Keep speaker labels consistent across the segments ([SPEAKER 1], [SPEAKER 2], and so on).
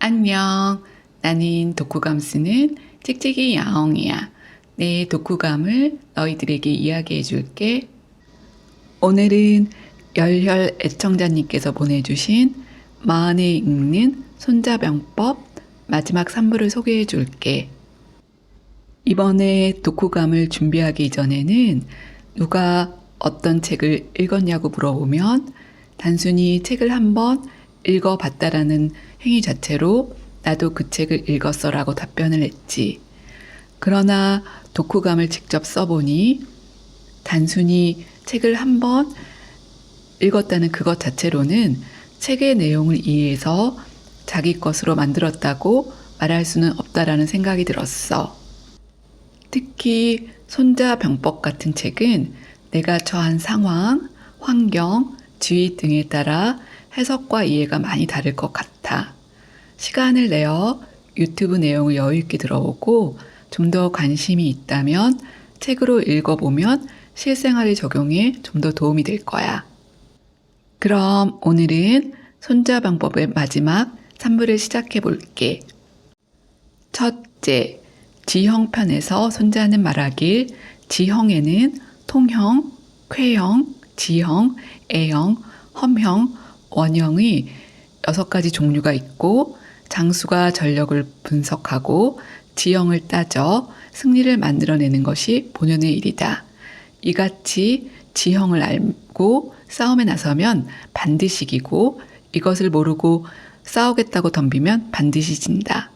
[SPEAKER 1] 안녕. 나는 독후감 쓰는 찍찍이 야옹이야. 내 독후감을 너희들에게 이야기해 줄게. 오늘은 열혈 애청자님께서 보내주신 마흔에 읽는 손자병법 마지막 3부를 소개해 줄게. 이번에 독후감을 준비하기 전에는 누가 어떤 책을 읽었냐고 물어보면 단순히 책을 한번 읽어봤다라는 행위 자체로 나도 그 책을 읽었어 라고 답변을 했지. 그러나 독후감을 직접 써보니 단순히 책을 한 번 읽었다는 그것 자체로는 책의 내용을 이해해서 자기 것으로 만들었다고 말할 수는 없다라는 생각이 들었어. 특히 손자병법 같은 책은 내가 처한 상황, 환경, 지위 등에 따라 해석과 이해가 많이 다를 것 같아. 시간을 내어 유튜브 내용을 여유 있게 들어보고 좀 더 관심이 있다면 책으로 읽어보면 실생활에 적용에 좀 더 도움이 될 거야. 그럼 오늘은 손자 방법의 마지막 3부를 시작해 볼게. 첫째, 지형편에서 손자는 말하길 지형에는 통형, 쾌형, 지형, A형, 험형, 원형의 여섯 가지 종류가 있고 장수가 전력을 분석하고 지형을 따져 승리를 만들어내는 것이 본연의 일이다. 이같이 지형을 알고 싸움에 나서면 반드시 이기고 이것을 모르고 싸우겠다고 덤비면 반드시 진다.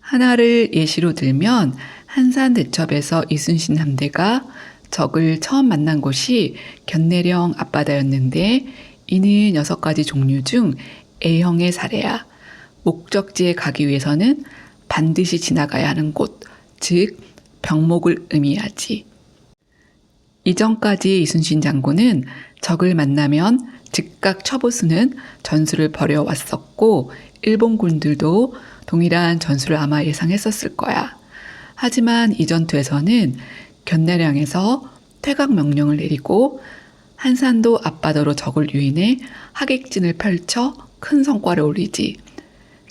[SPEAKER 1] 하나를 예시로 들면 한산 대첩에서 이순신 함대가 적을 처음 만난 곳이 견내령 앞바다였는데 이는 여섯 가지 종류 중 A형의 사례야. 목적지에 가기 위해서는 반드시 지나가야 하는 곳, 즉 병목을 의미하지. 이전까지 이순신 장군은 적을 만나면 즉각 처부수는 전술을 벌여왔었고 일본군들도 동일한 전술을 아마 예상했었을 거야. 하지만 이 전투에서는 견내량에서 퇴각 명령을 내리고 한산도 앞바다로 적을 유인해 하객진을 펼쳐 큰 성과를 올리지.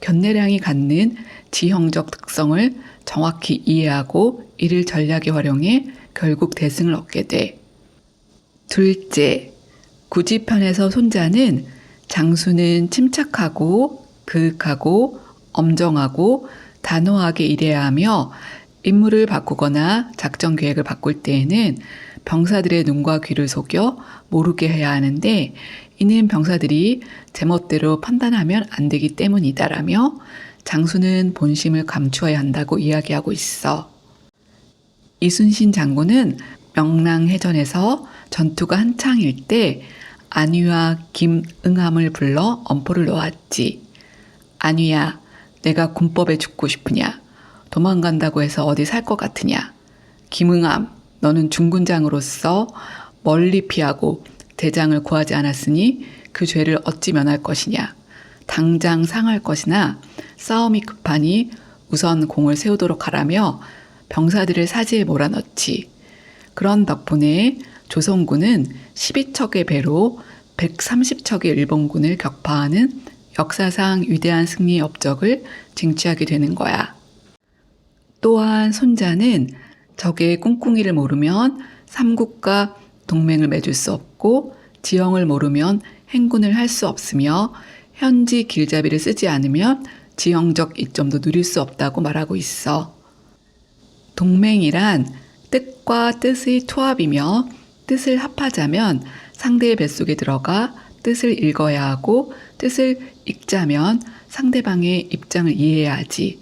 [SPEAKER 1] 견내량이 갖는 지형적 특성을 정확히 이해하고 이를 전략에 활용해 결국 대승을 얻게 돼. 둘째, 구지편에서 손자는 장수는 침착하고 그윽하고 엄정하고 단호하게 일해야 하며 임무를 바꾸거나 작전 계획을 바꿀 때에는 병사들의 눈과 귀를 속여 모르게 해야 하는데 이는 병사들이 제멋대로 판단하면 안 되기 때문이다라며 장수는 본심을 감추어야 한다고 이야기하고 있어. 이순신 장군은 명랑해전에서 전투가 한창일 때 안위와 김응함을 불러 엄포를 놓았지. 안위야, 내가 군법에 죽고 싶으냐? 도망간다고 해서 어디 살 것 같으냐? 김응함, 너는 중군장으로서 멀리 피하고 대장을 구하지 않았으니 그 죄를 어찌 면할 것이냐? 당장 상할 것이나 싸움이 급하니 우선 공을 세우도록 하라며 병사들을 사지에 몰아넣지. 그런 덕분에 조선군은 12척의 배로 130척의 일본군을 격파하는 역사상 위대한 승리의 업적을 쟁취하게 되는 거야. 또한 손자는 적의 꿍꿍이를 모르면 삼국과 동맹을 맺을 수 없고 지형을 모르면 행군을 할 수 없으며 현지 길잡이를 쓰지 않으면 지형적 이점도 누릴 수 없다고 말하고 있어. 동맹이란 뜻과 뜻의 투합이며 뜻을 합하자면 상대의 뱃속에 들어가 뜻을 읽어야 하고 뜻을 읽자면 상대방의 입장을 이해해야 하지.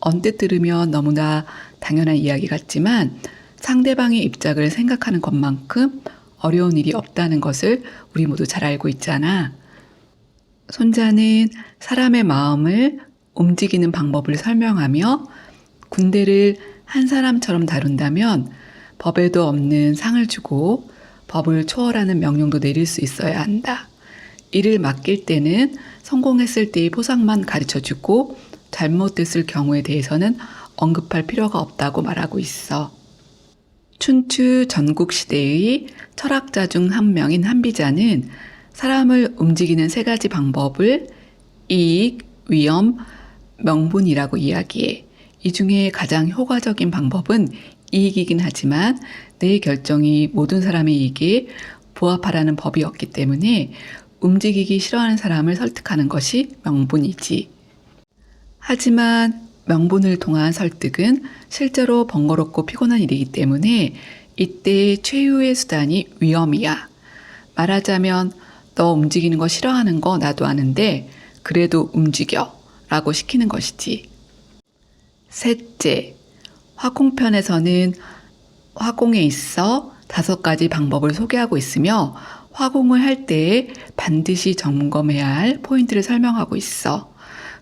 [SPEAKER 1] 언뜻 들으면 너무나 당연한 이야기 같지만 상대방의 입장을 생각하는 것만큼 어려운 일이 없다는 것을 우리 모두 잘 알고 있잖아. 손자는 사람의 마음을 움직이는 방법을 설명하며 군대를 한 사람처럼 다룬다면 법에도 없는 상을 주고 법을 초월하는 명령도 내릴 수 있어야 한다. 일을 맡길 때는 성공했을 때의 포상만 가르쳐 주고 잘못됐을 경우에 대해서는 언급할 필요가 없다고 말하고 있어. 춘추 전국 시대의 철학자 중 한 명인 한비자는 사람을 움직이는 세 가지 방법을 이익, 위험, 명분이라고 이야기해. 이 중에 가장 효과적인 방법은 이익이긴 하지만 내 결정이 모든 사람의 이익에 부합하라는 법이 없기 때문에 움직이기 싫어하는 사람을 설득하는 것이 명분이지. 하지만 명분을 통한 설득은 실제로 번거롭고 피곤한 일이기 때문에 이때 최후의 수단이 위험이야. 말하자면 너 움직이는 거 싫어하는 거 나도 아는데 그래도 움직여 라고 시키는 것이지. 셋째, 화공편에서는 화공에 있어 다섯 가지 방법을 소개하고 있으며 화공을 할때 반드시 점검해야 할 포인트를 설명하고 있어.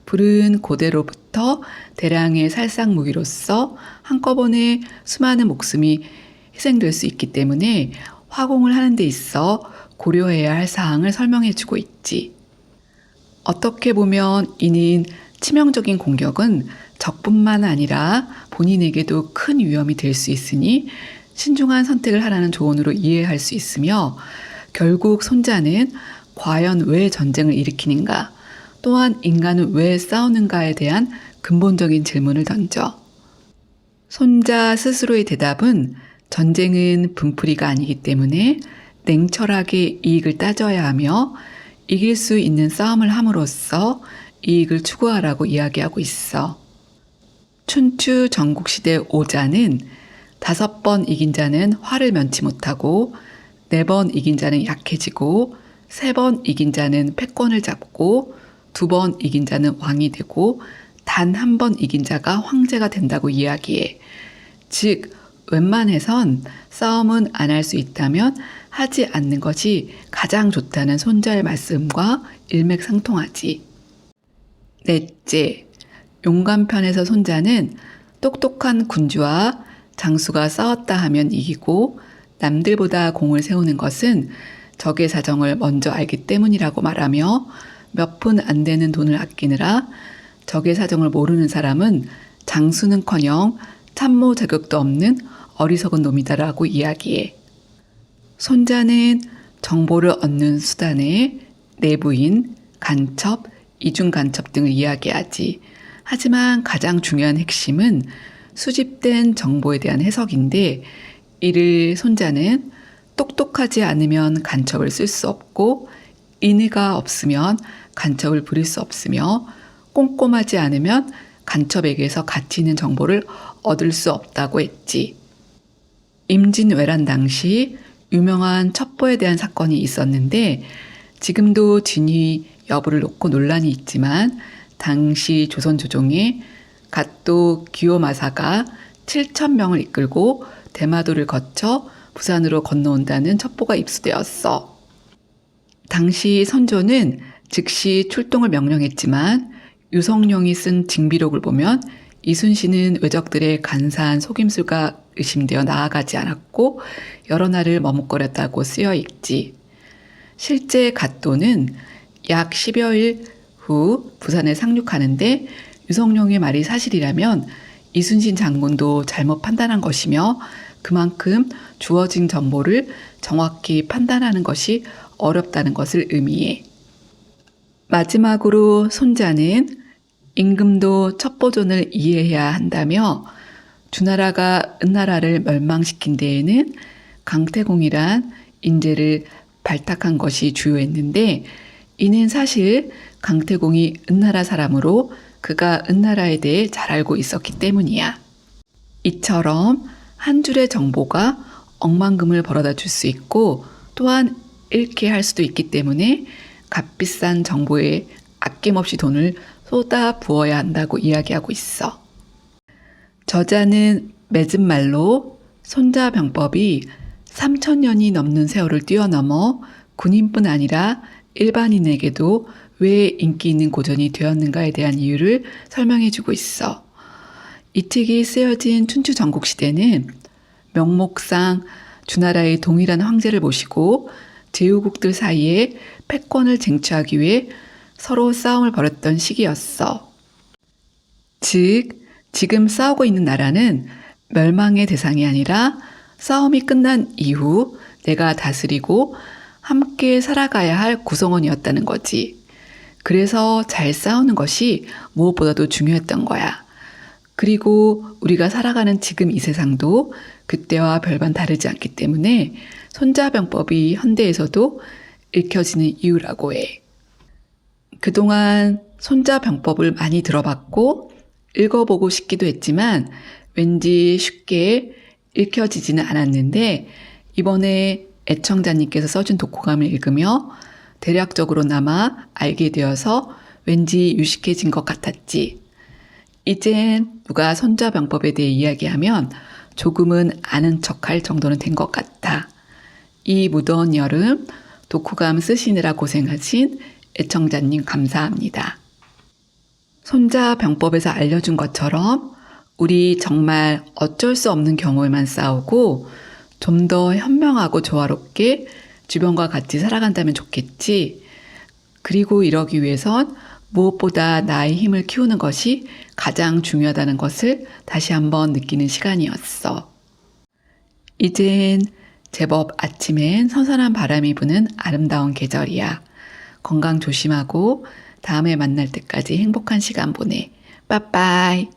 [SPEAKER 1] 불은 고대로부터 대량의 살상 무기로서 한꺼번에 수많은 목숨이 희생될 수 있기 때문에 화공을 하는 데 있어 고려해야 할 사항을 설명해 주고 있지. 어떻게 보면 이는 치명적인 공격은 적뿐만 아니라 본인에게도 큰 위험이 될 수 있으니 신중한 선택을 하라는 조언으로 이해할 수 있으며 결국 손자는 과연 왜 전쟁을 일으키는가 또한 인간은 왜 싸우는가에 대한 근본적인 질문을 던져. 손자 스스로의 대답은 전쟁은 분풀이가 아니기 때문에 냉철하게 이익을 따져야 하며 이길 수 있는 싸움을 함으로써 이익을 추구하라고 이야기하고 있어. 춘추 전국시대 오자는 다섯 번 이긴 자는 화를 면치 못하고 네 번 이긴 자는 약해지고 세 번 이긴 자는 패권을 잡고 두 번 이긴 자는 왕이 되고 단 한 번 이긴 자가 황제가 된다고 이야기해. 즉, 웬만해선 싸움은 안 할 수 있다면 하지 않는 것이 가장 좋다는 손자의 말씀과 일맥상통하지. 넷째, 용감편에서 손자는 똑똑한 군주와 장수가 싸웠다 하면 이기고 남들보다 공을 세우는 것은 적의 사정을 먼저 알기 때문이라고 말하며 몇 푼 안 되는 돈을 아끼느라 적의 사정을 모르는 사람은 장수는커녕 참모 자격도 없는 어리석은 놈이다라고 이야기해. 손자는 정보를 얻는 수단에 내부인, 간첩, 이중 간첩 등을 이야기하지. 하지만 가장 중요한 핵심은 수집된 정보에 대한 해석인데 이를 손자는 똑똑하지 않으면 간첩을 쓸 수 없고 인의가 없으면 간첩을 부릴 수 없으며 꼼꼼하지 않으면 간첩에게서 가치 있는 정보를 얻을 수 없다고 했지. 임진왜란 당시 유명한 첩보에 대한 사건이 있었는데 지금도 진위 여부를 놓고 논란이 있지만 당시 조선 조정에 갓도 기요마사가 7천 명을 이끌고 대마도를 거쳐 부산으로 건너온다는 첩보가 입수되었어. 당시 선조는 즉시 출동을 명령했지만 유성룡이 쓴 징비록을 보면 이순신은 왜적들의 간사한 속임수가 의심되어 나아가지 않았고 여러 날을 머뭇거렸다고 쓰여 있지. 실제 갓도는 약 10여일 후 부산에 상륙하는데 유성룡의 말이 사실이라면 이순신 장군도 잘못 판단한 것이며 그만큼 주어진 정보를 정확히 판단하는 것이 어렵다는 것을 의미해. 마지막으로 손자는 임금도 첩보존을 이해해야 한다며 주나라가 은나라를 멸망시킨 데에는 강태공이란 인재를 발탁한 것이 주요했는데 이는 사실 강태공이 은나라 사람으로 그가 은나라에 대해 잘 알고 있었기 때문이야. 이처럼 한 줄의 정보가 억만금을 벌어다 줄 수 있고 또한 잃게 할 수도 있기 때문에 값비싼 정보에 아낌없이 돈을 쏟아 부어야 한다고 이야기하고 있어. 저자는 맺은 말로 손자병법이 3천년이 넘는 세월을 뛰어넘어 군인뿐 아니라 일반인에게도 왜 인기 있는 고전이 되었는가에 대한 이유를 설명해 주고 있어. 이 책이 쓰여진 춘추 전국 시대는 명목상 주나라의 동일한 황제를 모시고 제후국들 사이에 패권을 쟁취하기 위해 서로 싸움을 벌였던 시기였어. 즉, 지금 싸우고 있는 나라는 멸망의 대상이 아니라 싸움이 끝난 이후 내가 다스리고 함께 살아가야 할 구성원이었다는 거지. 그래서 잘 싸우는 것이 무엇보다도 중요했던 거야. 그리고 우리가 살아가는 지금 이 세상도 그때와 별반 다르지 않기 때문에 손자병법이 현대에서도 읽혀지는 이유라고 해. 그동안 손자병법을 많이 들어봤고 읽어보고 싶기도 했지만 왠지 쉽게 읽혀지지는 않았는데 이번에 애청자님께서 써준 독후감을 읽으며 대략적으로나마 알게 되어서 왠지 유식해진 것 같았지. 이젠 누가 손자병법에 대해 이야기하면 조금은 아는 척할 정도는 된 것 같다. 이 무더운 여름 독후감 쓰시느라 고생하신 애청자님 감사합니다. 손자 병법에서 알려준 것처럼 우리 정말 어쩔 수 없는 경우에만 싸우고 좀 더 현명하고 조화롭게 주변과 같이 살아간다면 좋겠지. 그리고 이러기 위해선 무엇보다 나의 힘을 키우는 것이 가장 중요하다는 것을 다시 한번 느끼는 시간이었어. 이젠 제법 아침엔 선선한 바람이 부는 아름다운 계절이야. 건강 조심하고 다음에 만날 때까지 행복한 시간 보내. 빠빠이.